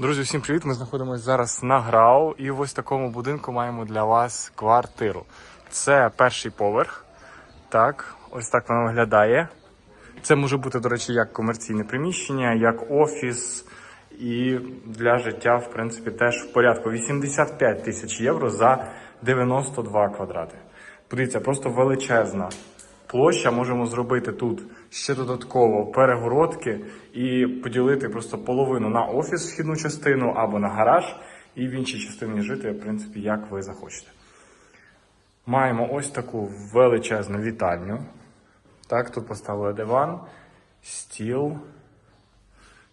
Друзі, всім привіт! Ми знаходимося зараз на Грау і в ось такому будинку маємо для вас квартиру. Це перший поверх. Так, ось так воно виглядає. Це може бути, до речі, як комерційне приміщення, як офіс. І для життя, в принципі, теж в порядку. 85 тисяч євро за 92 квадрати. Подивіться, просто величезна площа. Можемо зробити тут ще додатково перегородки і поділити просто половину на офіс, вхідну частину або на гараж, і в іншій частині жити, в принципі, як ви захочете. Маємо ось таку величезну вітальню. Так, тут поставили диван, стіл.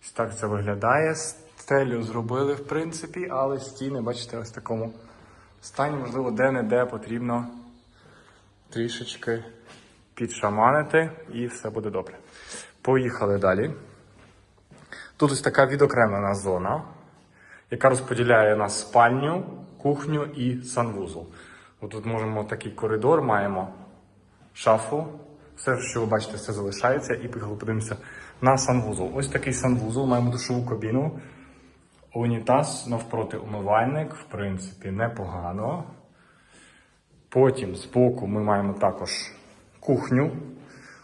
Ось так це виглядає. Стелю зробили, в принципі, але стіни, бачите, ось в такому стані, можливо, де-не-де потрібно трішечки підшаманити і все буде добре. Поїхали далі. Тут ось така відокремлена зона, яка розподіляє на спальню, кухню і санвузол. От тут можемо такий коридор, маємо шафу. Все, що ви бачите, все залишається, і поїхали подивимося на санвузол. Ось такий санвузол, маємо душову кабіну. Унітаз навпроти умивальник, в принципі, непогано. Потім збоку ми маємо також кухню.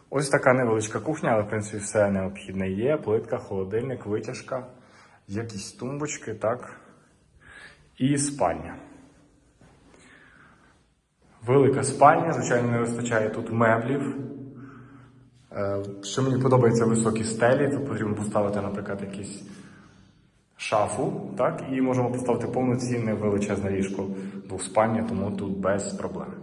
Ось така невеличка кухня, але в принципі все необхідне є. Плитка, холодильник, витяжка, якісь тумбочки, так. І спальня. Велика спальня, звичайно, не вистачає тут меблів. Е, Що мені подобається високі стелі, тут потрібно поставити, наприклад, якісь шафу, так, і можемо поставити повноцінне величезне ліжко двоспальня, тому тут без проблем.